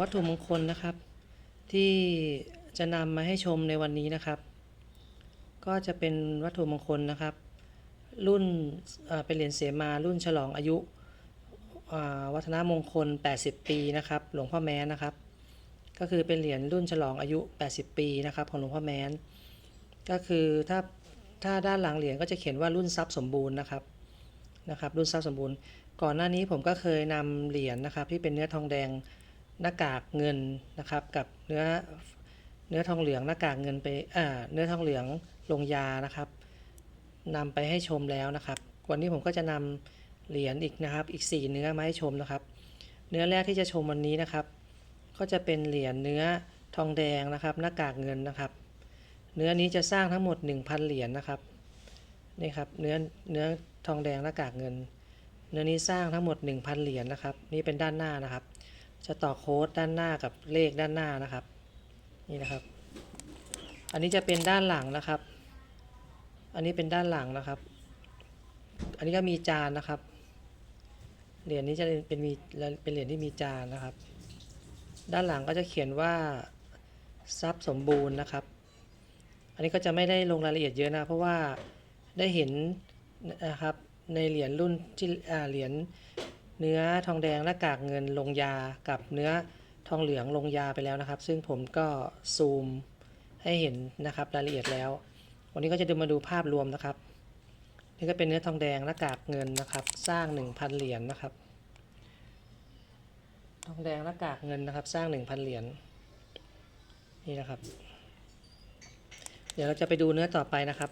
วัตถุมงคลนะครับ ที่จะนำมาให้ชมในวันนี้นะครับ ก็จะเป็นวัตถุมงคลนะครับ รุ่นเป็นเหรียญเสมารุ่นฉลองอายุวัฒนมงคล 80 ปีนะครับ หลวงพ่อแม้นะครับ ก็คือเป็นเหรียญรุ่นฉลองอายุ 80 ปีนะครับของหลวงพ่อแม้น ก็คือถ้าถ้าด้านหลังเหรียญก็จะเขียนว่ารุ่นทรัพย์สมบูรณ์นะครับนะครับ รุ่นทรัพย์สมบูรณ์ ก่อนหน้านี้ผมก็เคยนำเหรียญนะครับ ที่เป็นเนื้อทองแดง หน้ากากเงินนะครับ กับเนื้อเนื้อทองเหลืองหน้ากากเงินไปอ่าเนื้อทองเหลืองลงยานะครับนำไปให้ชมแล้วนะครับ วันนี้ผมก็จะนำเหรียญอีกนะครับ อีก 4 เนื้อมาให้ชมนะครับ เนื้อแรกที่จะชมวันนี้นะครับ ก็จะเป็นเหรียญเนื้อทองแดงนะครับ หน้ากากเงินนะครับ เนื้อนี้จะสร้างทั้งหมด 1,000 เหรียญนะครับนี่ครับเนื้อเนื้อทองแดงหน้ากากเงิน เนื้อนี้สร้างทั้งหมด 1,000 เหรียญนะครับ นี่เป็นด้านหน้านะครับ จะต่อโค้ดด้านหน้ากับเลขด้านหน้านะครับ นี่นะครับ อันนี้จะเป็นด้านหลังนะครับ อันนี้เป็นด้านหลังนะครับ อันนี้ก็มีจานนะครับ เหรียญนี้จะเป็นมีเป็นเหรียญที่มีจานนะครับ ด้านหลังก็จะเขียนว่าทรัพย์สมบูรณ์นะครับ อันนี้ก็จะไม่ได้ลงรายละเอียดเยอะนะ เพราะว่าได้เห็นนะครับในเหรียญรุ่นที่เหรียญ เนื้อทองแดงและกากเงินลงยากับเนื้อทองเหลืองลงยาไปแล้วนะครับ ซึ่งผมก็ซูมให้เห็นนะครับรายละเอียดแล้ว วันนี้ก็จะดูมาดูภาพรวมนะครับ นี่ก็เป็นเนื้อทองแดงและกากเงินนะครับ สร้าง 1,000 เหรียญนะครับ ทองแดงและกากเงินนะครับ สร้าง 1,000 เหรียญนี่นะครับ เดี๋ยวเราจะไปดูเนื้อต่อไปนะครับ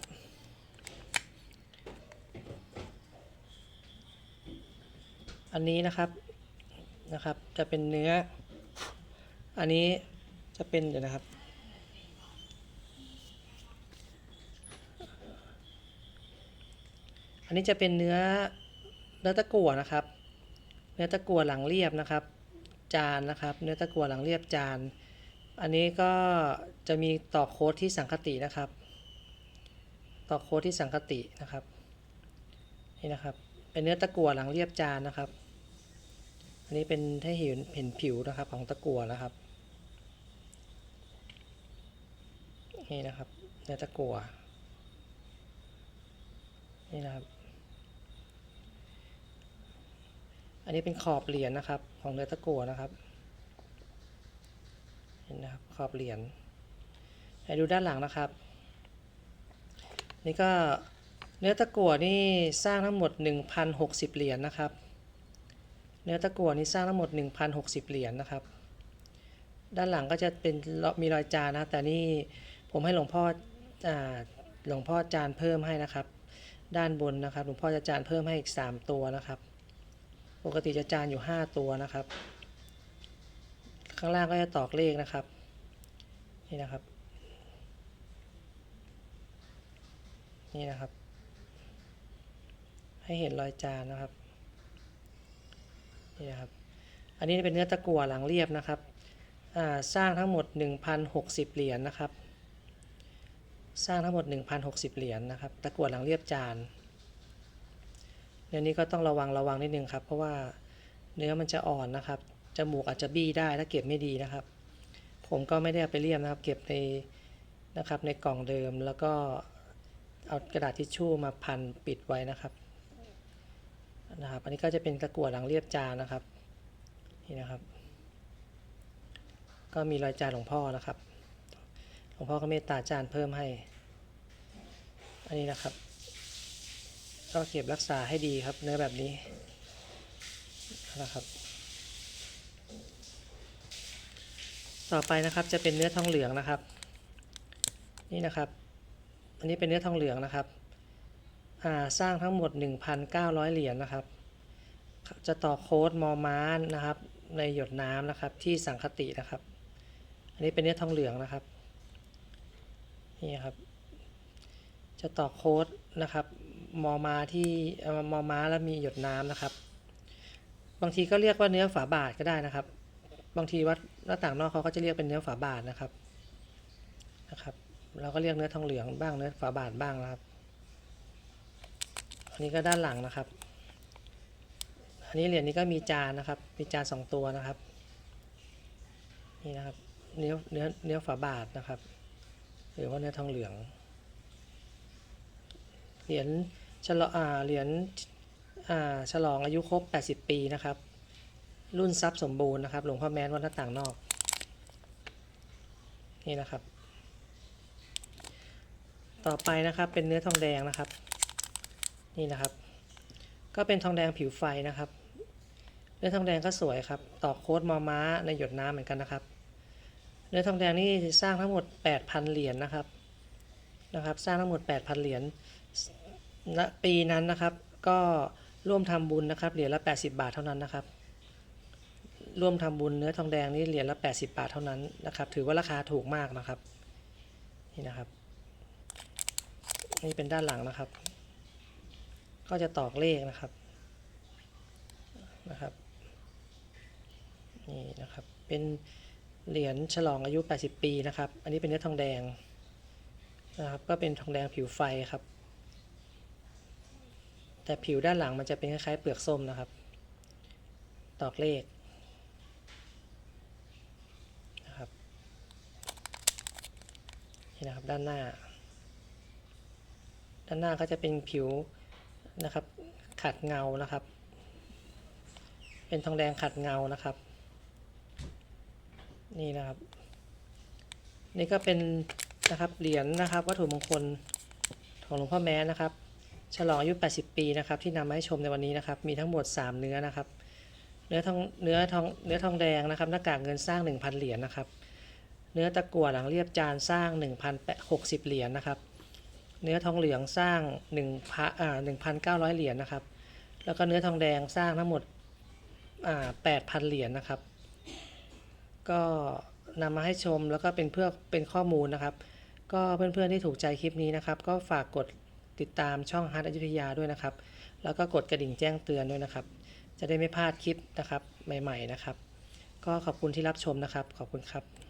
อันนี้นะครับนะครับ จะเป็นเนื้อ อันนี้จะเป็นเดี๋ยวนะครับ อันนี้จะเป็นเนื้อเนื้อตะกั่วนะครับ เนื้อตะกั่วหลังเรียบนะครับ จานนะครับ เนื้อตะกั่วหลังเรียบจาน อันนี้ก็จะมีต่อโค้ดที่สังคตินะครับ ต่อโค้ดที่สังคตินะครับนี่นะครับ เป็นเนื้อตะกั่วหลังเรียบจานนะครับ อันนี้เป็นให้เห็นเห็นผิวนะครับของตะกั่วนะครับ นี่นะครับเนื้อตะกั่วนี่นะครับ อันนี้เป็นขอบเหรียญนะครับ ของเนื้อตะกั่วนะครับเห็นนะครับขอบเหรียญให้ดูด้านหลังนะครับ นี่ก็เนื้อตะกั่วนี่สร้างทั้งหมด 1,060 เหรียญนะครับ เนื้อตะกั่วนี่สร้างทั้งหมด 1,060 เหรียญนะครับ ด้านหลังก็จะเป็นมีรอยจานนะ แต่นี่ผมให้หลวงพ่ออหลวงพ่อจานเพิ่มให้นะครับ ด้านบนนะครับ หลวงพ่อจะจานเพิ่มให้อีก 3 ตัวนะครับ ปกติจะจานอยู่ 5 ตัวนะครับ ข้างล่างก็จะตอกเลขนะครับ นี่นะครับ นี่นะครับ ให้เห็นรอยจานนะครับ นี่ครับ อันนี้เป็นเนื้อตะกั่วหลังเรียบนะครับ สร้างทั้งหมด 1,060 เหรียญนะครับ สร้างทั้งหมด 1,060 เหรียญนะครับ ตะกั่วหลังเรียบจานเนื้อนี้ก็ต้องระวังระวังนิดนึงครับ เพราะว่าเนื้อมันจะอ่อนนะครับ จมูกอาจจะบี้ได้ถ้าเก็บไม่ดีนะครับ ผมก็ไม่ได้ไปเลี่ยมนะครับ เก็บในนะครับในกล่องเดิมแล้วก็เอากระดาษทิชชู่มาพันปิดไว้นะครับ นะครับ อันนี้ก็จะเป็นตะกั่วหลังเรียบจานนะครับ นี่นะครับ ก็มีรอยจานหลวงพ่อนะครับ หลวงพ่อก็เมตตาจานเพิ่มให้ อันนี้นะครับ ก็เก็บรักษาให้ดีครับ เนื้อแบบนี้นะครับ ต่อไปนะครับจะเป็นเนื้อทองเหลืองนะครับ นี่นะครับ อันนี้เป็นเนื้อทองเหลืองนะครับ สร้างทั้งหมด 1,900 เหรียญนะครับ จะต่อโค้ดมอม้านนะครับ ในหยดน้ำนะครับที่สังคตินะครับ อันนี้เป็นเนื้อทองเหลืองนะครับนี่ครับ จะต่อโค้ดนะครับมอมาที่มอม้าแล้วมีหยดน้ำนะครับ บางทีก็เรียกว่าเนื้อฝาบาทก็ได้นะครับ บางทีวัดหน้าต่างนอกเขาก็จะเรียกเป็นเนื้อฝาบาทนะครับนะครับ เราก็เรียกเนื้อทองเหลืองบ้างเนื้อฝาบาทบ้างนะครับ อันนี้ก็ด้านหลังนะครับ อันนี้เหรียญนี้ก็มีจานนะครับ มีจานสองตัวนะครับ นี่นะครับ เนื้อเนื้อเนื้อฝาบาทนะครับ หรือว่าเนื้อทองเหลือง เหรียญฉลองอ่าเหรียญอ่าฉลองอายุครบ 80 ปีนะครับ รุ่นทรัพย์สมบูรณ์นะครับ หลวงพ่อแม้นวัดหน้าต่างนอก นี่นะครับ ต่อไปนะครับเป็นเนื้อทองแดงนะครับ นี่นะครับ ก็เป็นทองแดงผิวไฟนะครับเนื้อทองแดงก็สวยครับต่อโค้ดมอม้าในหยดน้ำเหมือนกันนะครับ เนื้อทองแดงนี่สร้างทั้งหมด 8,000 เหรียญนะครับนะครับ สร้างทั้งหมด 8,000 เหรียญณปีนั้นนะครับ ก็ร่วมทำบุญนะครับเหรียญละ 80 บาทเท่านั้นนะครับ ร่วมทำบุญเนื้อทองแดงนี่เหรียญละ 80 บาทเท่านั้นนะครับ ถือว่าราคาถูกมากนะครับนี่นะครับ นี่เป็นด้านหลังนะครับ ก็จะตอกเลขนะครับนะครับนี่นะครับเป็นเหรียญฉลองอายุ 80 ปีนะครับ อันนี้เป็นเนื้อทองแดงนะครับก็เป็นทองแดงผิวไฟครับ แต่ผิวด้านหลังมันจะเป็นคล้ายๆเปลือกส้มนะครับ ตอกเลขนะครับนี่นะครับด้านหน้า ด้านหน้าก็จะเป็นผิว นะครับ ขัดเงานะครับ เป็นทองแดงขัดเงานะครับ นี่นะครับ นี่ก็เป็นนะครับเหรียญนะครับวัตถุมงคลของหลวงพ่อแม้นะครับ ฉลองอายุ 80 ปีนะครับ ที่นำมาให้ชมในวันนี้นะครับ มีทั้งหมด 3 เนื้อนะครับ เนื้อทองเนื้อทองเนื้อทองแดงนะครับ หน้ากากเงินสร้าง 1,000 เหรียญนะครับ เนื้อตะกั่วหลังเรียบจานสร้าง 1,060 เหรียญนะครับ เนื้อทองเหลืองสร้าง1พันอ่า1,900เหรียญนะครับ แล้วก็เนื้อทองแดงสร้างทั้งหมดอ่า8,000เหรียญนะครับ ก็นำมาให้ชมแล้วก็เป็นเพื่อเป็นข้อมูลนะครับ ก็เพื่อนๆที่ถูกใจคลิปนี้นะครับ ก็ฝากกดติดตามช่องฮัทอยุธยาด้วยนะครับ แล้วก็กดกระดิ่งแจ้งเตือนด้วยนะครับ จะได้ไม่พลาดคลิปนะครับใหม่ ๆนะครับ ก็ขอบคุณที่รับชมนะครับ ขอบคุณครับ